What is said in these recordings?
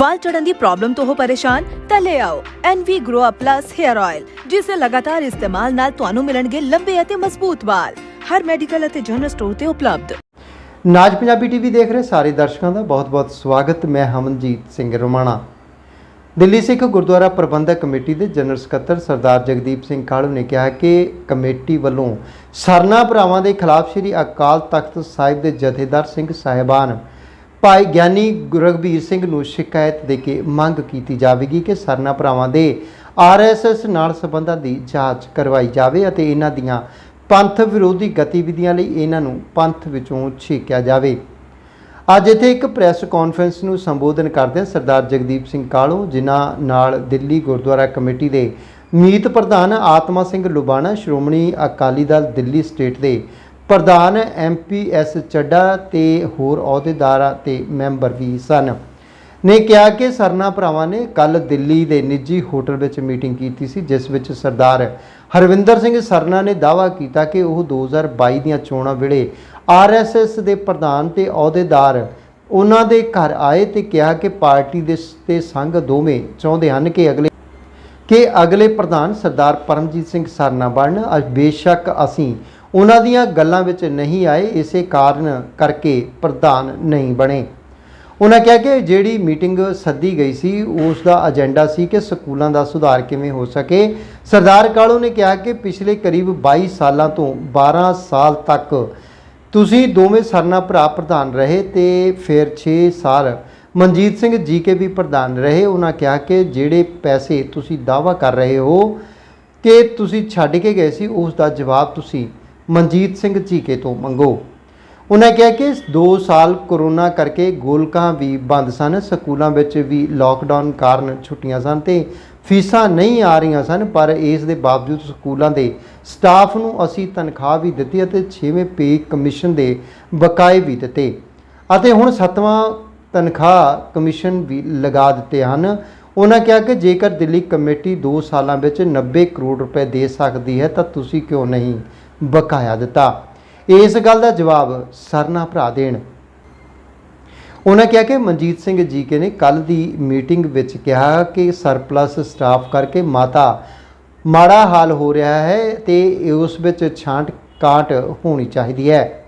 ਵਾਲ ਚੜਨ ਦੀ ਪ੍ਰੋਬਲਮ ਤੋਂ ਹੋ ਪਰੇਸ਼ਾਨ, ਤਾਂ ਲੈ ਆਓ NV Grow Up Plus Hair Oil ਜਿਸ ਦੇ ਲਗਾਤਾਰ ਇਸਤੇਮਾਲ ਨਾਲ ਤੁਹਾਨੂੰ ਮਿਲਣਗੇ ਲੰਬੇ ਅਤੇ ਮਜ਼ਬੂਤ ਵਾਲ। ਹਰ ਮੈਡੀਕਲ ਅਤੇ ਜਨਰਲ ਸਟੋਰ ਤੇ ਉਪਲਬਧ। ਨਾਜ ਪੰਜਾਬੀ ਟੀਵੀ ਦੇਖ ਰਹੇ ਸਾਰੇ ਦਰਸ਼ਕਾਂ ਦਾ ਬਹੁਤ-ਬਹੁਤ ਸਵਾਗਤ। ਮੈਂ ਹਮਨਜੀਤ ਸਿੰਘ ਰੋਮਾਣਾ। ਦਿੱਲੀ ਸਿੱਖ ਗੁਰਦੁਆਰਾ ਪ੍ਰਬੰਧਕ ਕਮੇਟੀ ਦੇ ਜਨਰਲ ਸਕੱਤਰ ਸਰਦਾਰ ਜਗਦੀਪ ਸਿੰਘ ਕਾਲੂ ਨੇ ਕਿਹਾ ਕਿ ਕਮੇਟੀ ਵੱਲੋਂ ਸਰਨਾ ਭਰਾਵਾਂ ਦੇ ਖਿਲਾਫ ਸ੍ਰੀ ਅਕਾਲ ਤਖਤ ਸਾਹਿਬ ਦੇ ਜਥੇਦਾਰ ਸਿੰਘ ਸਾਹਿਬਾਨ ਭਾਈ ਗਿਆਨੀ ਗੁਰਗਵੀਰ ਸਿੰਘ ਨੂੰ ਸ਼ਿਕਾਇਤ ਦੇ ਕੇ ਮੰਗ ਕੀਤੀ ਜਾਵੇਗੀ ਕਿ ਸਰਨਾ ਭਰਾਵਾਂ ਦੇ ਆਰਐਸਐਸ ਨਾਲ ਸੰਬੰਧਾਂ ਦੀ ਜਾਂਚ ਕਰਵਾਈ ਜਾਵੇ ਅਤੇ ਇਹਨਾਂ ਦੀਆਂ ਪੰਥ ਵਿਰੋਧੀ ਗਤੀਵਿਧੀਆਂ ਲਈ ਇਹਨਾਂ ਨੂੰ ਪੰਥ ਵਿੱਚੋਂ ਛੇਕਿਆ ਜਾਵੇ। ਅੱਜ ਇੱਥੇ ਇੱਕ ਪ੍ਰੈਸ ਕਾਨਫਰੰਸ ਨੂੰ ਸੰਬੋਧਨ ਕਰਦਿਆਂ ਸਰਦਾਰ ਜਗਦੀਪ ਸਿੰਘ ਕਾਲੋ, ਜਿਨ੍ਹਾਂ ਨਾਲ ਦਿੱਲੀ ਗੁਰਦੁਆਰਾ ਕਮੇਟੀ ਦੇ ਮੀਤ ਪ੍ਰਧਾਨ ਆਤਮਾ ਸਿੰਘ ਲੁਬਾਣਾ, ਸ਼੍ਰੋਮਣੀ ਅਕਾਲੀ ਦਲ ਦਿੱਲੀ ਸਟੇਟ ਦੇ ਪ੍ਰਧਾਨ ਐਮਪੀਐਸ ਚੱਡਾ ਤੇ ਹੋਰ ਅਹੁਦੇਦਾਰਾਂ ਤੇ ਮੈਂਬਰ ਵੀ ਸਨ। ਨੇ ਕਿਹਾ ਕਿ ਸਰਨਾ ਭਰਾਵਾਂ ਨੇ ਕੱਲ ਦਿੱਲੀ ਦੇ ਨਿੱਜੀ ਹੋਟਲ ਵਿੱਚ ਮੀਟਿੰਗ ਕੀਤੀ ਸੀ, ਜਿਸ ਵਿੱਚ ਸਰਦਾਰ ਹਰਵਿੰਦਰ ਸਿੰਘ ਸਰਨਾ ਨੇ ਦਾਅਵਾ ਕੀਤਾ ਕਿ ਉਹ 2022 ਦੀਆਂ ਚੋਣਾਂ ਵੇਲੇ ਆਰਐਸਐਸ ਦੇ ਪ੍ਰਧਾਨ ਤੇ ਅਹੁਦੇਦਾਰ ਉਹਨਾਂ ਦੇ ਘਰ ਆਏ ਤੇ ਕਿਹਾ ਕਿ ਪਾਰਟੀ ਦੇ ਸ- ਤੇ ਸੰਘ ਦੋਵੇਂ ਚਾਹੁੰਦੇ ਹਨ ਕਿ ਅਗਲੇ ਕਿ ਅਗਲੇ ਪ੍ਰਧਾਨ ਸਰਦਾਰ ਪਰਮਜੀਤ ਸਿੰਘ ਸਰਨਾ ਬਣਨ। ਬੇਸ਼ੱਕ ਅਸੀਂ ਉਹਨਾਂ ਦੀਆਂ ਗੱਲਾਂ ਵਿੱਚ ਨਹੀਂ ਆਏ, ਇਸੇ ਕਾਰਨ ਕਰਕੇ ਪ੍ਰਧਾਨ ਨਹੀਂ ਬਣੇ। ਉਹਨਾਂ ਕਿਹਾ ਕਿ ਜਿਹੜੀ ਮੀਟਿੰਗ ਸੱਦੀ ਗਈ ਸੀ ਉਸ ਦਾ ਏਜੰਡਾ ਸੀ ਕਿ ਸਕੂਲਾਂ ਦਾ ਸੁਧਾਰ ਕਿਵੇਂ ਹੋ ਸਕੇ। ਸਰਦਾਰ ਕਾਲੋ ਨੇ ਕਿਹਾ ਕਿ ਪਿਛਲੇ ਕਰੀਬ 22 ਸਾਲਾਂ ਤੋਂ 12 ਸਾਲ ਤੱਕ ਤੁਸੀਂ ਦੋਵੇਂ ਸਰਨਾ ਭਰਾ ਪ੍ਰਧਾਨ ਰਹੇ ਤੇ ਫਿਰ 6 ਸਾਲ ਮਨਜੀਤ ਸਿੰਘ ਜੀ ਕੇ ਵੀ ਪ੍ਰਧਾਨ ਰਹੇ। ਉਹਨਾਂ ਕਿਹਾ ਕਿ ਜਿਹੜੇ ਪੈਸੇ ਤੁਸੀਂ ਦਾਅਵਾ ਕਰ ਰਹੇ ਹੋ ਕਿ ਤੁਸੀਂ ਛੱਡ ਕੇ ਗਏ ਸੀ ਉਸ ਦਾ ਜਵਾਬ ਤੁਸੀਂ ਮਨਜੀਤ ਸਿੰਘ ਚੀਕੇ ਤੋਂ ਮੰਗੋ। ਉਹਨਾਂ ਕਿਹਾ ਕਿ 2 ਸਾਲ ਕਰੋਨਾ ਕਰਕੇ ਗੋਲਕਾਂ ਵੀ ਬੰਦ ਸਨ, ਸਕੂਲਾਂ ਵਿੱਚ ਵੀ ਲੋਕਡਾਊਨ ਕਾਰਨ ਛੁੱਟੀਆਂ ਸਨ ਤੇ ਫੀਸਾਂ ਨਹੀਂ ਆ ਰਹੀਆਂ ਸਨ, ਪਰ ਇਸ ਦੇ ਬਾਵਜੂਦ ਸਕੂਲਾਂ ਦੇ ਸਟਾਫ ਨੂੰ ਅਸੀਂ ਤਨਖਾਹ ਵੀ ਦਿੱਤੀ ਅਤੇ 6ਵੇਂ ਪੇ ਕਮਿਸ਼ਨ ਦੇ ਬਕਾਏ ਵੀ ਦਿੱਤੇ। ਅਤੇ ਹੁਣ 7ਵਾਂ ਤਨਖਾਹ ਕਮਿਸ਼ਨ ਵੀ ਲਗਾ ਦਿੱਤੇ ਹਨ। ਉਹਨਾਂ ਕਿਹਾ ਕਿ ਜੇਕਰ ਦਿੱਲੀ ਕਮੇਟੀ 2 ਸਾਲਾਂ ਵਿੱਚ 90 ਕਰੋੜ ਰੁਪਏ ਦੇ ਸਕਦੀ ਹੈ ਤਾਂ ਤੁਸੀਂ ਕਿਉਂ ਨਹੀਂ? ਬਕਾਇਆ ਦਿੱਤਾ। ਇਸ ਗੱਲ ਦਾ ਜਵਾਬ ਸਰਨਾ ਭਰਾ ਦੇਣ। ਉਹਨਾਂ ਕਿਹਾ ਕਿ ਮਨਜੀਤ ਸਿੰਘ ਜੀ ਕੇ ਨੇ ਕੱਲ ਦੀ ਮੀਟਿੰਗ ਵਿੱਚ ਕਿਹਾ ਕਿ ਸਰਪਲਸ ਸਟਾਫ ਕਰਕੇ ਮਾਤਾ ਮਾੜਾ ਹਾਲ ਹੋ ਰਿਹਾ ਹੈ ਤੇ ਉਸ ਵਿੱਚ ਛਾਂਟ ਕਾਟ ਹੋਣੀ ਚਾਹੀਦੀ ਹੈ।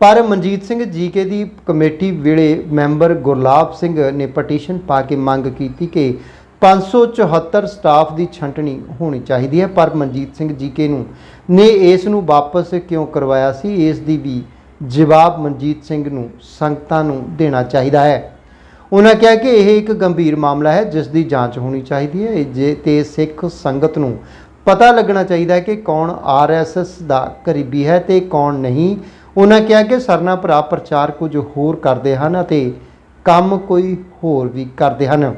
ਪਰ ਮਨਜੀਤ ਸਿੰਘ ਜੀ ਕੇ ਦੀ ਕਮੇਟੀ ਵੇਲੇ ਮੈਂਬਰ ਗੁਰਲਾਬ ਸਿੰਘ ਨੇ ਪਟੀਸ਼ਨ ਪਾ ਕੇ ਮੰਗ ਕੀਤੀ ਕਿ 574 ਸਟਾਫ ਦੀ ਛੰਟਣੀ ਹੋਣੀ ਚਾਹੀਦੀ ਹੈ, ਪਰ ਮਨਜੀਤ ਸਿੰਘ ਜੀਕੇ ਨੂੰ, ਨੇ ਇਸ ਨੂੰ ਵਾਪਸ ਕਿਉਂ ਕਰਵਾਇਆ ਸੀ? ਇਸ ਦੀ ਵੀ ਜਵਾਬ ਮਨਜੀਤ ਸਿੰਘ ਨੂੰ ਸੰਗਤਾਂ ਨੂੰ ਦੇਣਾ ਚਾਹੀਦਾ ਹੈ। ਉਹਨਾਂ ਕਿਹਾ ਕਿ ਇਹ ਇੱਕ ਗੰਭੀਰ ਮਾਮਲਾ ਹੈ, ਜਿਸ ਦੀ ਜਾਂਚ ਹੋਣੀ ਚਾਹੀਦੀ ਹੈ। ਜੇ ਤੇ ਸਿੱਖ ਸੰਗਤ ਨੂੰ ਪਤਾ ਲੱਗਣਾ ਚਾਹੀਦਾ ਹੈ ਕਿ ਕੌਣ ਆਰਐਸਐਸ ਦਾ ਕਰੀਬੀ ਹੈ ਤੇ ਕੌਣ ਨਹੀਂ। ਉਹਨਾਂ ਕਿਹਾ ਕਿ ਸਰਨਾ ਭਰਾ ਪ੍ਰਚਾਰ ਕੁਝ ਹੋਰ ਕਰਦੇ ਹਨ ਅਤੇ ਕੰਮ ਕੋਈ ਹੋਰ ਵੀ ਕਰਦੇ ਹਨ।